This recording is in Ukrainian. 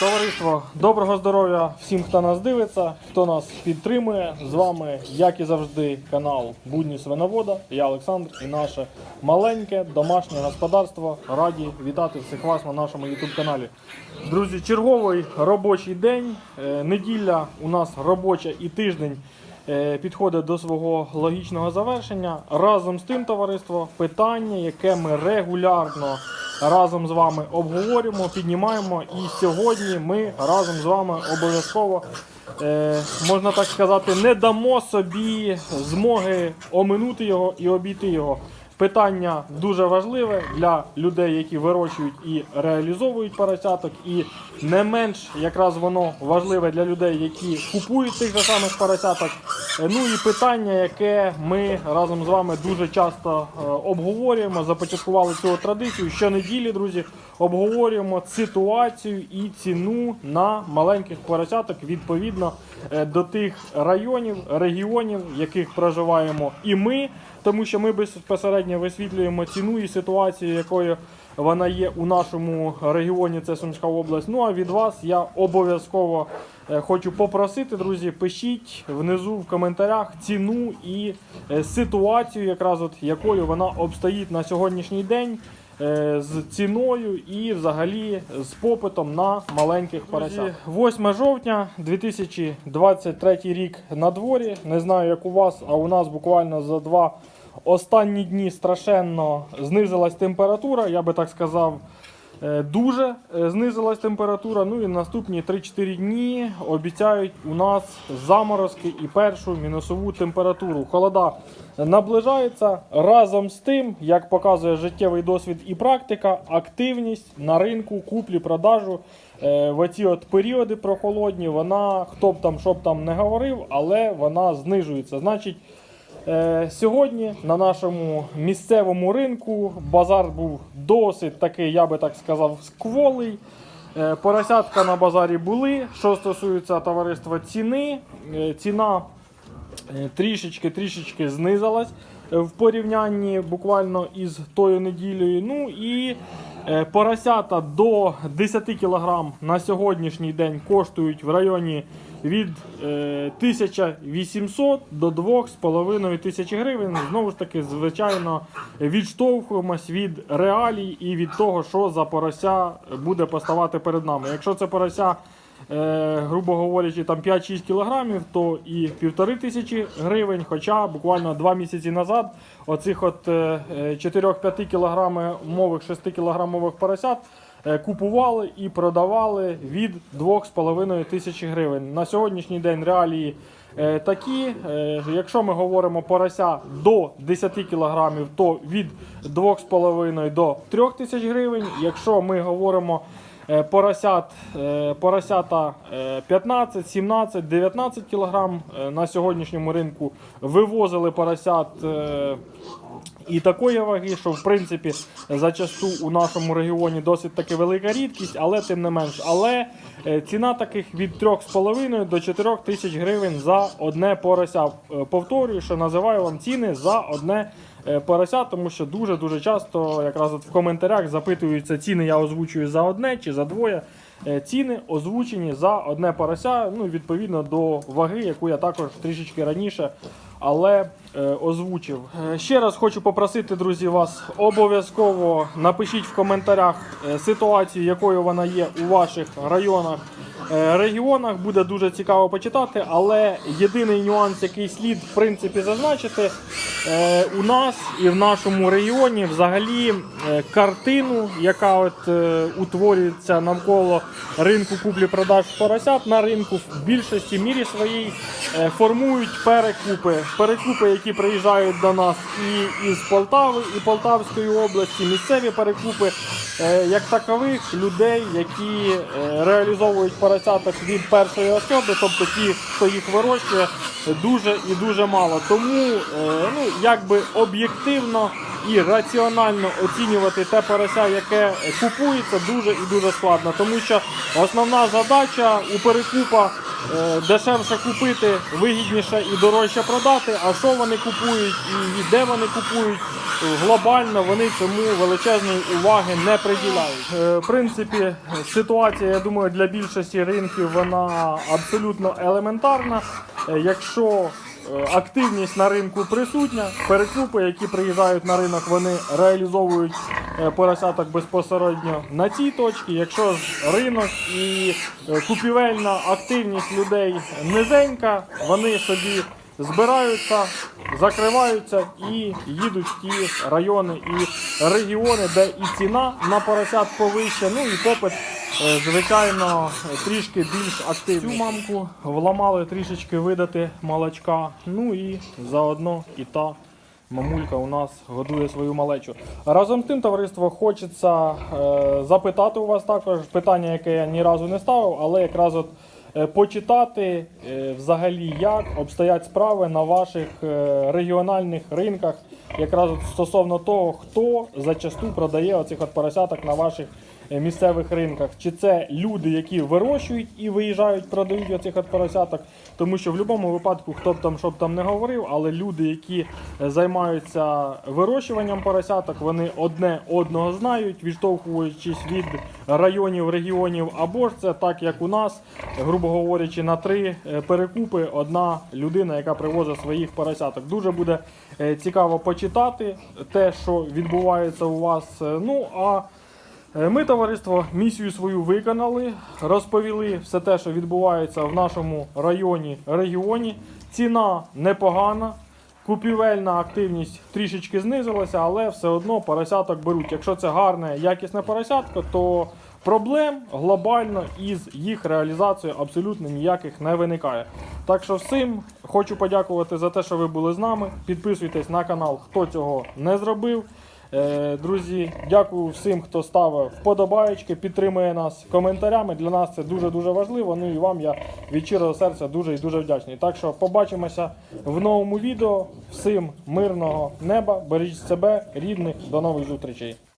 Товариство, доброго здоров'я всім, хто нас дивиться, хто нас підтримує. З вами, як і завжди, канал Будні Свиновода. Я Олександр і наше маленьке домашнє господарство. Раді вітати всіх вас на нашому YouTube каналі. Друзі, черговий робочий день. Е, Неділя у нас робоча і тиждень е, підходить до свого логічного завершення. Разом з тим, товариство, питання, яке ми регулярно разом з вами обговорюємо, піднімаємо. І сьогодні ми разом з вами обов'язково, е, можна так сказати, не дамо собі змоги оминути його і обійти його. Питання дуже важливе для людей, які вирощують і реалізовують поросяток, і не менш якраз воно важливе для людей, які купують тих же самих поросяток. Ну і питання, яке ми разом з вами дуже часто е, обговорюємо, започаткували цю традицію. Щонеділі, друзі, обговорюємо ситуацію і ціну на маленьких поросяток відповідно е, до тих районів, регіонів, в яких проживаємо і ми, тому що ми безпосередньо висвітлюємо ціну і ситуацію, якою вона є у нашому регіоні. Це Сумська область. Ну а від вас я обов'язково е, хочу попросити, друзі, пишіть внизу в коментарях ціну і е, ситуацію, якраз от якою вона обстоїть на сьогоднішній день. Е, З ціною і взагалі з попитом на маленьких поросят. 8 жовтня 2023 рік на дворі. Не знаю, як у вас, а у нас буквально за два останні дні страшенно знизилась температура. Я би так сказав, дуже е, знизилась температура. Ну і наступні 3-4 дні обіцяють у нас заморозки і першу мінусову температуру. Холода наближається разом з тим, як показує життєвий досвід і практика, активність на ринку куплі-продажу. е, В оці от періоди прохолодні, вона хто б там що б там не говорив, але вона знижується. Значить, Е, Сьогодні на нашому місцевому ринку базар був досить такий, я би так сказав, скволий. Е, Поросятка на базарі були. Що стосується товариства ціни, е, ціна е, трішечки-трішечки знизилась е, в порівнянні буквально із тою неділею. Ну і е, поросята до 10 кг на сьогоднішній день коштують в районі від е, 1800 до 2,5 тисяч гривень. Знову ж таки, звичайно, відштовхуємось від реалій і від того, що за порося буде поставати перед нами. Якщо це порося е, грубо говорячи, там 5-6 кілограмів, то і півтори тисячі гривень. Хоча буквально два місяці назад оцих от е, е, 4-5 кілограмових, 6 кілограмових поросят е, купували і продавали від 2,5 тисячі гривень. На сьогоднішній день реалії е, такі. Е, Якщо ми говоримо порося до 10 кілограмів, то від 2,5 до 3 тисяч гривень. Якщо ми говоримо Е, Поросят, е, поросята е, 15, 17, 19 кілограм е, на сьогоднішньому ринку вивозили поросят е, і такої ваги, що в принципі зачасту у нашому регіоні досить таки велика рідкість, але тим не менш. Але е, ціна таких від 3,5 до 4 тисяч гривень за одне порося. Е, Повторюю, що називаю вам ціни за одне е, порося, тому що дуже-дуже часто якраз от в коментарях запитуються ціни, я озвучую за одне чи за двоє. Ціни озвучені за одне порося, ну відповідно до ваги, яку я також трішечки раніше, але е, озвучив. Е, ще раз хочу попросити, друзі, вас обов'язково напишіть в коментарях е, ситуацію, якою вона є у ваших районах. Регіонах буде дуже цікаво почитати, але єдиний нюанс, який слід в принципі зазначити, у нас і в нашому регіоні взагалі картину, яка от утворюється навколо ринку куплі-продаж поросят на ринку в більшості мірі своїй формують перекупи. Перекупи, які приїжджають до нас і із Полтави, і Полтавської області, місцеві перекупи, е, як такових людей, які е, реалізовують поросяток від першої особи, тобто ті, хто їх вирощує, дуже і дуже мало. Тому е, ну, якби об'єктивно і раціонально оцінювати те порося, яке купується, дуже і дуже складно. Тому що основна задача у перекупа е, дешевше купити, вигідніше і дорожче продати. А що вони купують і де вони купують, глобально вони цьому величезної уваги не приділяють. Е, В принципі, ситуація, я думаю, для більшості ринків вона абсолютно елементарна. Е, Якщо е, активність на ринку присутня, перекупи, які приїжджають на ринок, вони реалізовують е, поросяток безпосередньо на цій точці. Якщо ж ринок і е, купівельна активність людей низенька, вони собі збираються, закриваються і їдуть в ті райони і регіони, де і ціна на поросят повища, ну і попит, е, звичайно, трішки більш активний. Цю мамку вламали трішечки видати молочка, ну і заодно і та. Мамулька у нас годує свою малечу. Разом з тим, товариство, хочеться е, запитати у вас також питання, яке я ні разу не ставив, але якраз от е, почитати е, взагалі, як обстоять справи на ваших е, регіональних ринках, якраз от стосовно того, хто зачасту продає оцих от поросяток на ваших е, місцевих ринках. Чи це люди, які вирощують і виїжджають, продають оцих поросяток, тому що в будь-якому випадку, хто б там що б там не говорив, але люди, які е, займаються вирощуванням поросяток, вони одне одного знають, відштовхуючись від районів, регіонів, або ж це так, як у нас, грубо говорячи, на три е, перекупи одна людина, яка привозить своїх поросяток. Дуже буде е, цікаво почитати те, що відбувається у вас. Е, Ну а Е, Ми, товариство, місію свою виконали, розповіли все те, що відбувається в нашому районі, регіоні. Ціна непогана, купівельна активність трішечки знизилася, але все одно поросяток беруть. Якщо це гарне, якісне поросятко, то проблем глобально із їх реалізацією абсолютно ніяких не виникає. Так що всім хочу подякувати за те, що ви були з нами. Підписуйтесь на канал, хто цього не зробив. Е, Друзі, дякую всім, хто ставив вподобаєчки, підтримує нас коментарями. Для нас це дуже-дуже важливо. Ну і вам я від щирого серця дуже і дуже вдячний. Так що побачимося в новому відео. Всім мирного неба, бережіть себе, рідних, до нових зустрічей.